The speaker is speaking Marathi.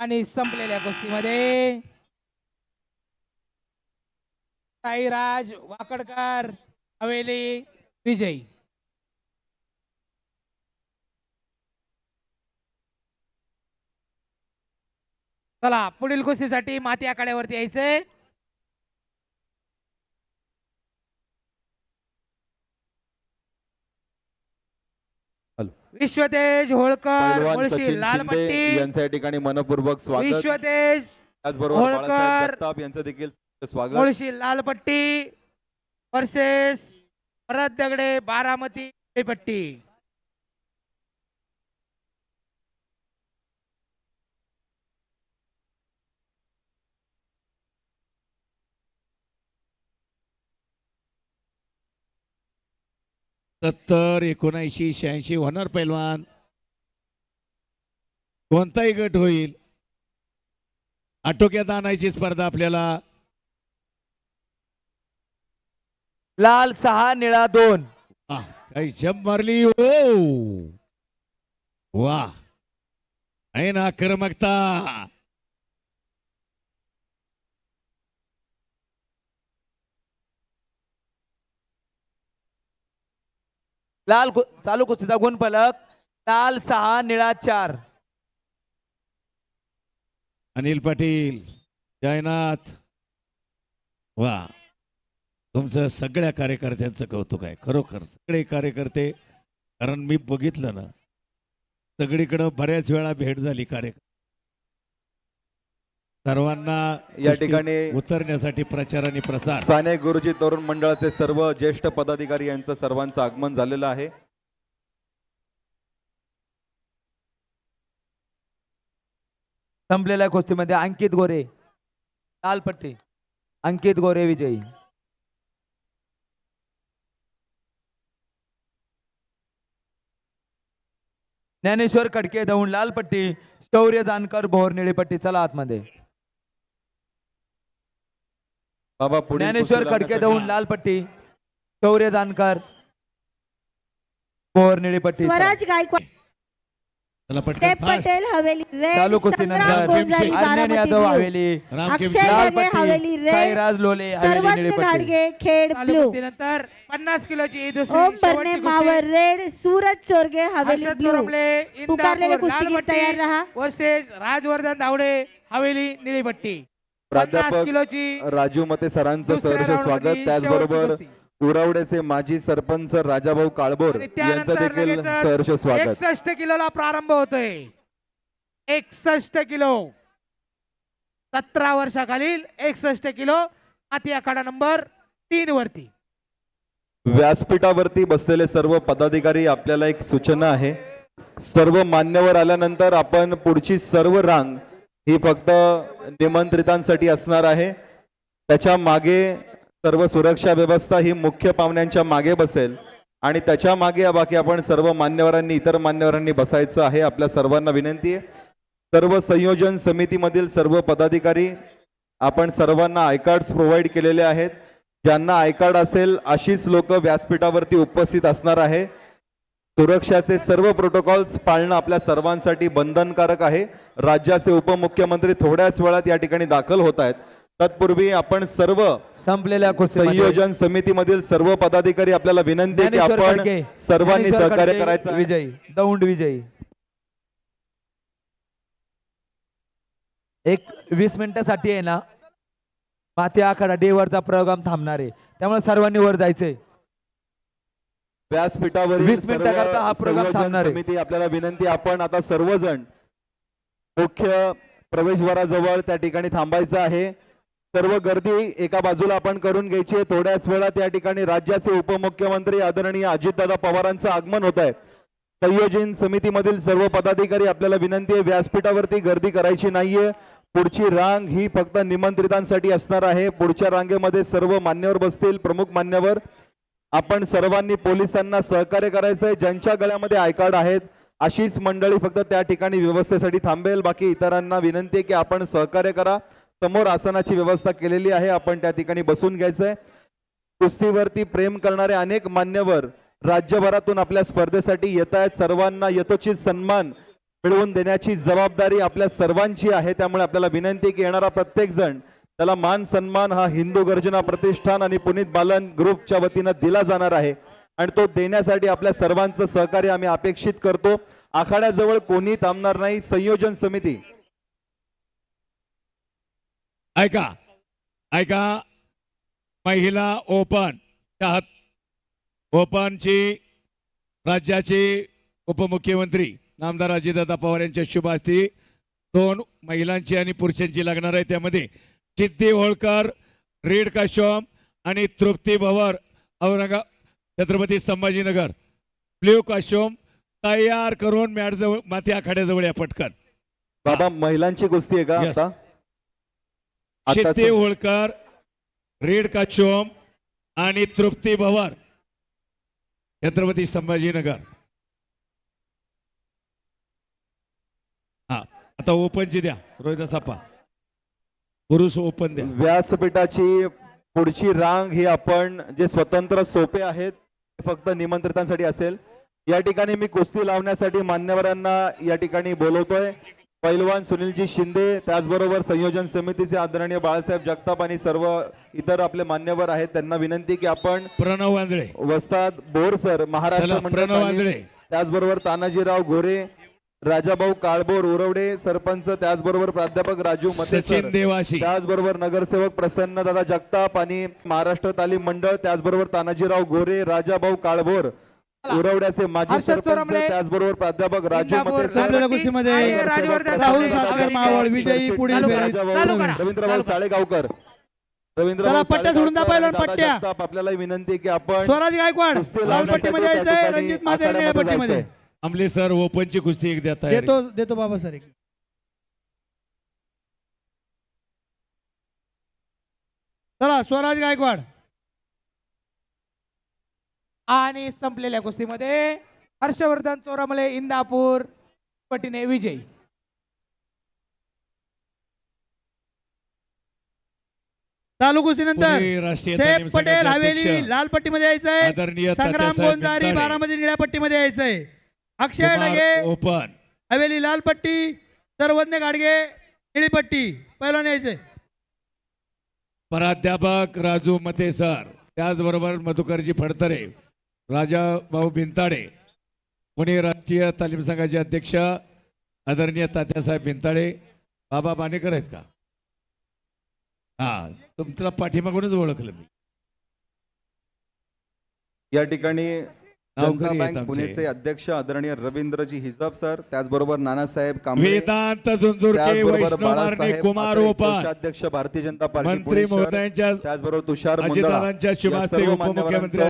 आणि संपलेल्या कुस्तीमध्ये साईराज वाकडकर हवेली विजयी. चला पुढील कुस्तीसाठी माती आखाड्यावरती यायचंय. विश्वतेज होळकर पैलवान मुळशी सचिन शिंदे लालपट्टी. यांचं या ठिकाणी मनपूर्वक स्वागत. विश्वतेज त्याचबरोबर होळकर. बाळासाहेब जगताप यांचं देखील स्वागत. मुळशी लालपट्टी वर्सेस भरत दगडे बारामती पट्टी सत्तर एकोणऐंशी शहाऐंशी होणार पैलवान. कोणताही गट होईल आटोक्यात आणायची स्पर्धा आपल्याला. लाल सहा निळा दोन. काही जप मारली ओ वा. ऐन आक्रमकता. लाल चालू कुस्तीचा गुणफलक लाल सहा निळा चार. अनिल पाटील जयनाथ. वा तुमचं सगळ्या कार्यकर्त्यांचं कौतुक आहे. खरोखर सगळे कार्यकर्ते कारण मी बघितलं ना सगळीकडं बऱ्याच वेळा भेट झाली कार्यकर्ते. सर्वांना या ठिकाणी उतरण्यासाठी प्रचार आणि प्रसार. साने गुरुजी तरुण मंडळाचे सर्व ज्येष्ठ पदाधिकारी यांचं सर्वांचं आगमन झालेलं आहे. संपलेल्या कुस्तीमध्ये अंकित गोरे लाल पट्टी अंकित गोरे विजयी. ज्ञानेश्वर कडके दौंड लाल पट्टी शौर्य जानकर भोर निळी पट्टी चला आतमध्ये. बाबा ज्ञानेश्वर खडके दौंड लाल पट्टी शौर्य जानकर बोर निळी पट्टी. स्वराज गायकवाड स्टेप फास्ट पटेल हवेली चालू कुस्ती नंतर आर्यन यादव. हवेली अक्षय. लाल हवेली पट्टी रेड. साईराज लोले हवेली निळी सर्वज्ञ पट्टी घाडगे खेड चालू ब्लू कुस्तीनंतर पन्नास किलोची ही दुसरी ओम बर्ने शेवटची मावर कुस्ती. रेड सूरज चोरगे हवेली हर्षद ब्लू चोरमले पुकारलेले इंदापूर कुस्तीगीर लालपट्टी तयार रहा वर्सेस राजवर्धन धावडे हवेली निळी पट्टी पन्नास प्राध्यापक राजू मते सरांचं सहर्ष स्वागत. त्याचबरोबर. उरावड्याचे माजी सरपंच राजाभाऊ काळभोर आणि यांचं देखील सहर्ष स्वागत. एकसष्ट किलोला प्रारंभ होतोय. एकसष्ट किलो. सतरा वर्षाखालील एकसष्ट किलो माती आखाडा नंबर तीन वरती. व्यासपीठावरती बसलेले सर्व पदाधिकारी आपल्याला एक सूचना आहे. सर्व मान्यवर आल्यानंतर आपण पुढची सर्व रांग ही फक्त निमंत्रितांसाठी असणार आहे. त्याच्यामागे सर्व सुरक्षा व्यवस्था ही मुख्य पाहुण्यांच्या मागे बसेल आणि त्याच्यामागे बाकी आपण सर्व मान्यवरांनी इतर मान्यवरांनी बसायचं आहे आपल्या सर्वांना विनंती आहे. सर्व संयोजन समितीमधील सर्व पदाधिकारी आपण सर्वांना आय कार्ड्स प्रोव्हाइड केलेले आहेत. ज्यांना आय कार्ड असेल अशीच लोक व्यासपीठावरती उपस्थित असणार आहे. सुरक्षाचे सर्व प्रोटोकॉल्स पाळणं आपल्या सर्वांसाठी बंधनकारक आहे. राज्याचे उपमुख्यमंत्री थोड्याच वेळात या ठिकाणी दाखल होत आहेत. तत्पूर्वी आपण सर्व संपलेल्या संयोजन समितीमधील सर्व पदाधिकारी आपल्याला विनंती आहे की आपण सर्वांनी सहकार्य करायचं. विजयी दौंड विजयी. एक वीस मिनिटासाठी आहे ना माती आखाडा डे वरचा प्रोग्राम थांबणार आहे. त्यामुळे सर्वांनी वर जायचंय. व्यासपीठावरील वीस मिनिटाकरता हा प्रोग्राम थांबणार आहे. समिती आपल्याला विनंती आपण आता सर्वजण मुख्य प्रवेशद्वाराजवळ त्या ठिकाणी थांबायचं आहे. सर्व गर्दी एका बाजूला आपण करून घ्यायची आहे. थोड्याच वेळात या ठिकाणी राज्याचे उपमुख्यमंत्री आदरणीय अजितदादा पवारांचं आगमन होत आहे. संयोजन समितीमधील सर्व पदाधिकारी आपल्याला विनंती आहे व्यासपीठावरती गर्दी करायची नाहीये. पुढची रांग ही फक्त निमंत्रितांसाठी असणार आहे. पुढच्या रांगेमध्ये सर्व मान्यवर बसतील प्रमुख मान्यवर. आपण सर्वांनी पोलिसांना सहकार्य करायचं आहे ज्यांच्या गळ्यामध्ये आय कार्ड आहेत अशीच मंडळी फक्त त्या ठिकाणी व्यवस्थेसाठी थांबेल. बाकी इतरांना विनंती आहे की आपण सहकार्य करा. समोर आसनाची व्यवस्था केलेली आहे. आपण त्या ठिकाणी बसून आहे कुस्तीवरती प्रेम करणारे अनेक मान्यवर राज्यभरातून आपल्या स्पर्धेसाठी येत आहेत. सर्वांना यथोचित सन्मान मिळवून देण्याची जबाबदारी आपल्या सर्वांची आहे. त्यामुळे आपल्याला विनंती की येणारा प्रत्येक जण त्याला मान सन्मान हा हिंदू गर्जना प्रतिष्ठान आणि पुनीत बालन ग्रुपच्या वतीनं दिला जाणार आहे. आणि तो देण्यासाठी आपल्या सर्वांचं सहकार्य आम्ही अपेक्षित करतो. आखाड्याजवळ कोणी थांबणार नाही. संयोजन समिती. ऐका. ऐका. महिला ओपन. ओपनची राज्याचे उपमुख्यमंत्री नामदार अजितदादा पवार यांच्या शुभ असती दोन महिलांची आणि पुरुषांची लागणार आहे त्यामध्ये. सिद्धी होळकर रेड काशोम आणि तृप्ती भवर औरंगा छत्रपती संभाजीनगर. ब्ल्यू काशोम तयार करून मॅटजवळ माती आखाड्याजवळ या पटकन. बाबा महिलांची कुस्ती आहे का Yes. आता? शेते आताच- होळकर रेड काशोम आणि तृप्ती भवर. छत्रपती संभाजीनगर. हा आता ओपनची द्या. रोहिदास आप्पा पुरुष ओपन द्या. व्यासपीठाची पुढची रांग ही आपण जे स्वतंत्र सोपे आहेत फक्त निमंत्रितांसाठी असेल. या ठिकाणी मी कुस्ती लावण्यासाठी मान्यवरांना या ठिकाणी बोलवतोय. पैलवान सुनीलजी शिंदे त्याचबरोबर संयोजन समितीचे आदरणीय बाळासाहेब जगताप आणि सर्व इतर आपले मान्यवर आहेत त्यांना विनंती की आपण प्रणव वांजळे वस्ताद बोर सर महाराष्ट्र मंडळ त्याचबरोबर तानाजीराव गोरे राजाभाऊ काळभोर उरवडे सरपंच त्याचबरोबर प्राध्यापक राजू मते सचिन देवाशी त्याचबरोबर नगरसेवक प्रसन्न दादा जगताप आणि महाराष्ट्र तालीम मंडळ त्याचबरोबर तानाजीराव गोरे राजाभाऊ काळभोर उरवड्याचे माजी सरपंच त्याचबरोबर प्राध्यापक राजू. रवींद्रभाऊ. साळेगावकर पट्ट्या सोडून पट्ट्या. जगताप, आपल्याला विनंती की आपण स्वराज गायकवाड पट्टीमध्ये रणजित महादेव पट्टीमध्ये. आमले सर ओपनची कुस्ती एक द्या तयारी देतो देतो बाबा सर एक. चला स्वराज गायकवाड. आणि संपलेल्या कुस्तीमध्ये हर्षवर्धन चोरामले इंदापूर पटीने विजयी. चालू कुस्तीनंतर पुणे राष्ट्रीय तालीम शेख पटेल संघाचे हवेली अध्यक्ष लाल पट्टीमध्ये यायचंय. आदरणीय संग्राम तात्यासाहेब गोंजारी बारामती निळ्या पट्टीमध्ये यायचंय. अक्षय डगे ओपन हवेली लाल पट्टी सर्वज्ञ गाडगे निळी पट्टी पहिलवान यायचंय प्राध्यापक राजू मते सर त्याचबरोबर मधुकरजी फडतरे राजा भाऊ भिंताडे पुणे राष्ट्रीय तालीम संघाचे अध्यक्ष आदरणीय तात्यासाहेब भिंताडे बाबा बाणेकर आहेत का? हा तुमच्या पाठीमागूनच ओळखलं मी. या ठिकाणी जनता बँक. पुणेचे अध्यक्ष आदरणीय रवींद्रजी हिजब सर त्याचबरोबर नानासाहेब कांबळे वेदांत झुंझुरके वैष्णव कुमार भारतीय जनता पार्टी मंत्री महोदयांच्या त्याचबरोबर तुषार शुभास्ते उपमुख्यमंत्री मान्यवरांचं